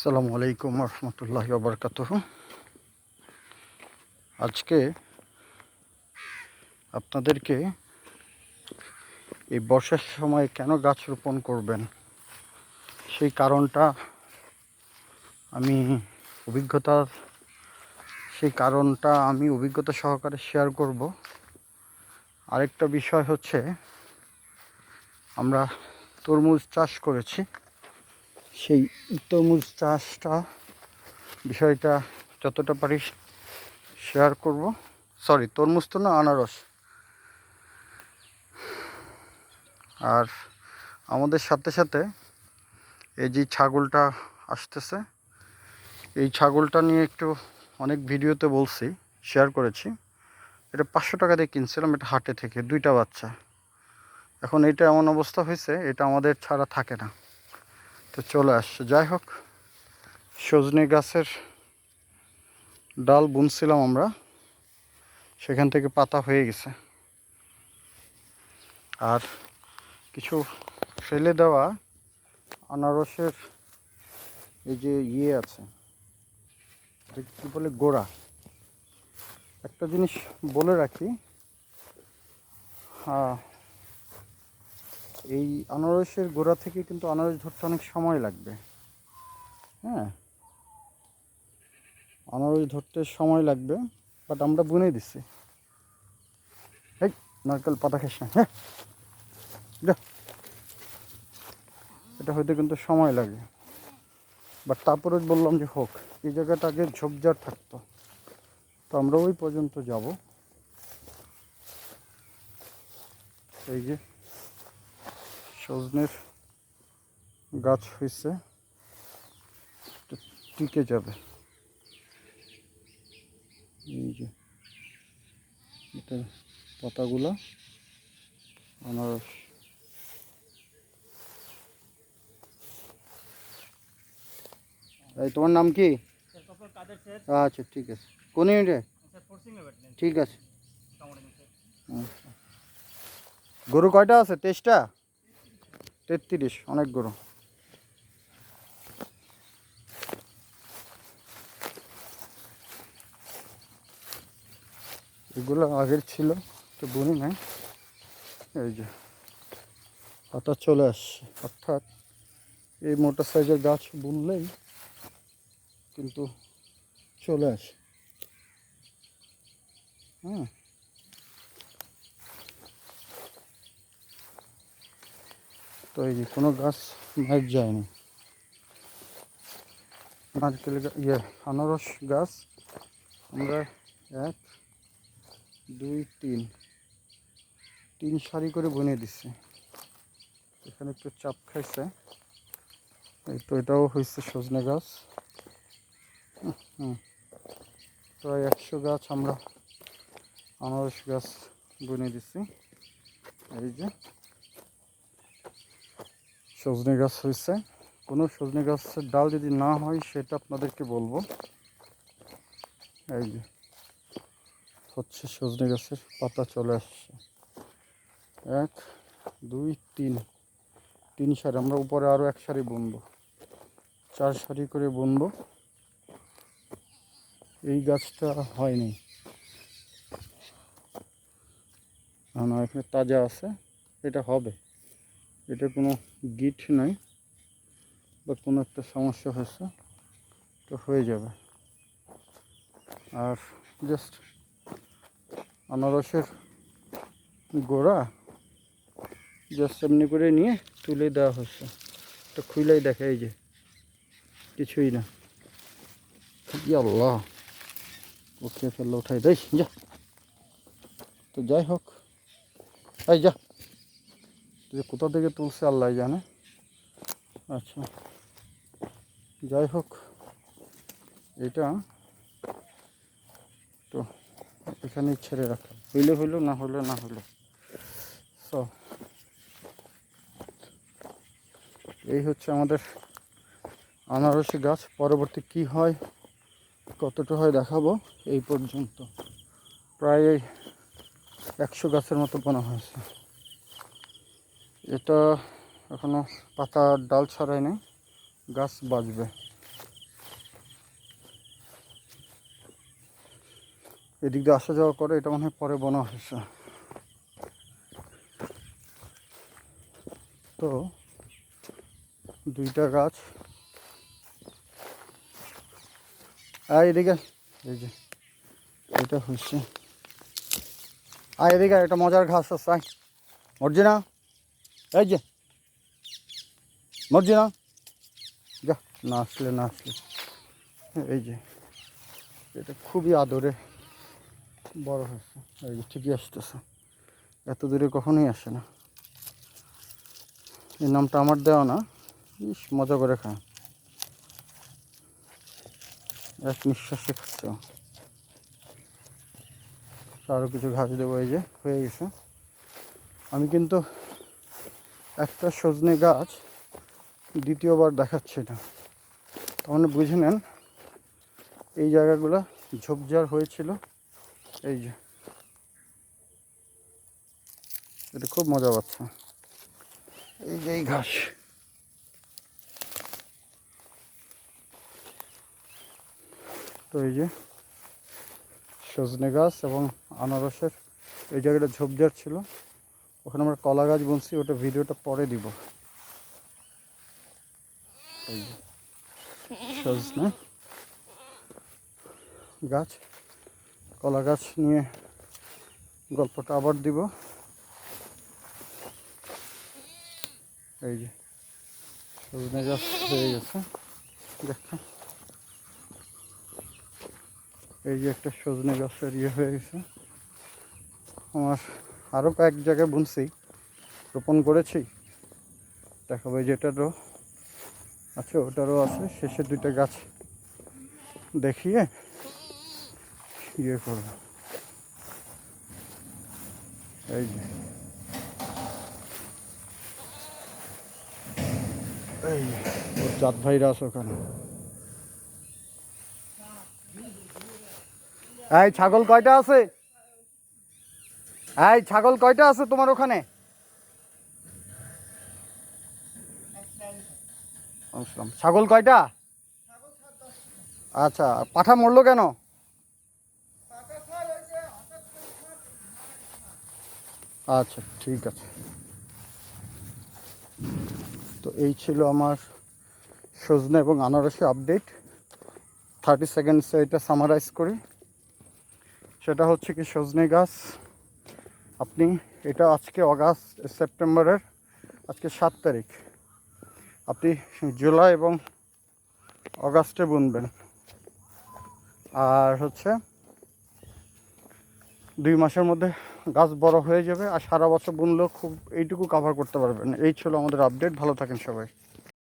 আসসালামু আলাইকুম রহমতুল্লাহ বরকাত আজকে আপনাদেরকে এই বর্ষার সময় কেন গাছ রোপণ করবেন, সেই কারণটা আমি অভিজ্ঞতার সেই কারণটা আমি অভিজ্ঞতা সহকারে শেয়ার করব। আরেকটা বিষয় হচ্ছে আমরা তরমুজ চাষ করেছি। সেই তরমুজ চাষটা বিষয়টা যতটা পারি শেয়ার করব। সরি তরমুজ তো না, আনারস। আর আমাদের সাথে সাথে এই যে ছাগলটা আসতেছে, এই ছাগলটা নিয়ে একটু অনেক ভিডিওতে বলছি শেয়ার করেছি। এটা পাঁচশো টাকা দিয়ে কিনছিলাম, এটা হাটে থেকে, দুইটা বাচ্চা। এখন এটা এমন অবস্থা হয়েছে, এটা আমাদের ছাড়া থাকে না। তো চলে আসছে। যাই হোক, সজনে গাছের ডাল বুনছিলাম আমরা। সেখান থেকে পাতা হয়ে গেছে। আর কিছু ফেলে দেওয়া আনারসের এই যে ইয়ে আছে কি বলে গোড়া? একটা জিনিস বলে রাখি হ্যাঁ এই আনারসের গোড়া থেকে কিন্তু আনারস ধরতে অনেক সময় লাগবে। হ্যাঁ? আনারস ধরতে সময় লাগবে বাট আমরা বুনে দিচ্ছি এই, নারকেল পাতা খাস না হ্যাঁ। এটা হয়তো কিন্তু সময় লাগে। বাট তারপরে বললাম যে হোক, এই জায়গাটা আগে ঝোপঝাড় থাকতো। তো আমরা ওই পর্যন্ত যাব। এই যে सजनर गाच हो टीके जाए पताागुल तुम्हार नाम कि अच्छा ठीक है कौन यूनिटे ठीक है गुरु कयटा आसे তেত্রিশ, অনেক গরু। এগুলো আগের ছিল তো বুনি নাই। এই যে, পাতা চলে আসছে। অর্থাৎ এই মোটর সাইজের গাছ বুনলেই কিন্তু চলে আসে। হ্যাঁ। তো এই যে কোনো গাছ মাইক যায়নি। নারকেল ইয়ে আনারস গাছ আমরা এক, দুই, তিন। তিন সারি করে বনে দিচ্ছি এখানে একটু চাপ খাইছে। এই তো এটাও হয়েছে সজনে গাছ। হুম প্রায় একশো গাছ আমরা আনারস গাছ বনে দিচ্ছি এই যে সজনে গাছ হয়েছে। কোনো সজনে গাছের ডাল যদি না হয়, সেটা আপনাদেরকে বলব। এই যে, হচ্ছে সজনে গাছের পাতা চলে আসছে। এক, দুই, তিন। তিন সারি, আমরা উপরে আরও এক সারি বুনবো। চার সারি করে বুনবো। এই গাছটা হয়নি। না, এখানে তাজা আছে। এটা হবে। এটা কোনো গিট নাই বা কোনো একটা সমস্যা হয়েছে, তো হয়ে যাবে। আর জাস্ট আনারসের গোড়া জাস্ট এমনি করে নিয়ে তুলে দেওয়া হয়েছে। তো খুলেই দেখে এই যে, কিছুই না। আল্লাহ ওকে ফেললে উঠাই দেয় যা। তো যাই হোক, এই যা। যে কোথা থেকে তুলছে আল্লাহ জানে। আচ্ছা যাই হোক, এটা তো এখানেই ছেড়ে রাখা হইলে হইল, না হলে না হলো সো এই হচ্ছে আমাদের আনারসি গাছ। পরবর্তী কি হয়, কতটা হয় দেখাবো। এই পর্যন্ত। প্রায় একশো গাছের মতো বোনা হয়েছে। এটা এখনও পাতা ডাল ছাড়াই নাই, গাছ বাঁচবে। এদিক দিয়ে আসা যাওয়া করে, এটা মনে হয় পরে বনা হয়েছে। তো দুইটা গাছ। আর এদিকে, এই যে, এটা হচ্ছে আর এদিকে একটা মজার ঘাস আছে অর্জিনা এই যে। মরজি না? যা, না আসলে না আসলে। এই যে, এটা খুবই আদরে বড় হয়েছে। এই যে, ঠিকই আসতেছে। এত দূরে কখনোই আসে না। এই নামটা আমার দেওয়া না। ইস, মজা করে খায়। এক নিঃশ্বাসে খাচ্ছে আরও কিছু ঘাস দেবো, এই যে, হয়ে গেছে। আমি কিন্তু একটা সজনে গাছ দ্বিতীয়বার দেখাচ্ছি না তাহলে বুঝে নেন, এই জায়গাগুলো ঝোপঝাড় হয়েছিল। এই যে, এটা খুব মজা পাচ্ছে। এই যে এই ঘাস। তো এই যে সজনে গাছ এবং আনারসের, এই জায়গাটা ঝোপঝাড় ছিল। ওখানে আমরা কলা গাছ বুনছি, ওটা ভিডিওটা পরে দিব। গাছ, কলা গাছ নিয়ে গল্পটা আবার দিব। এই যে সজনে গাছ হয়ে গেছে দেখেন এই যে একটা সজনে গাছের ইয়ে হয়ে গেছে। আমার আরও কয়েক জায়গায় বুনছি, রোপণ করেছি। দেখাবো এই যে এটারও আছে, ওটারও আছে শেষের দুইটা গাছ দেখিয়ে ইয়ে করব। এই যে। এই ওর চাঁদ ভাইরা আছে ওখানে। এই, ছাগল কয়টা আছে? এই, ছাগল কয়টা আছে তোমার ওখানে। ছাগল কয়টা? আচ্ছা পাঠা মরলো কেন? আচ্ছা ঠিক আছে। তো এই ছিল আমার সজনে এবং আনারসি আপডেট থার্টি সেকেন্ডসে এটা সামারাইজ করি। সেটা হচ্ছে কি সজনে গাছ। আপনি এটা আজকে অগাস্ট, সেপ্টেম্বরের আজকে সাত তারিখ। আপনি জুলাই এবং অগাস্টে বুনবেন। আর হচ্ছে দুই মাসের মধ্যে গাছ বড় হয়ে যাবে, আর সারা বছর বুনলেও খুব এইটুকু কাভার করতে পারবেন। এই ছিল আমাদের আপডেট ভালো থাকেন সবাই।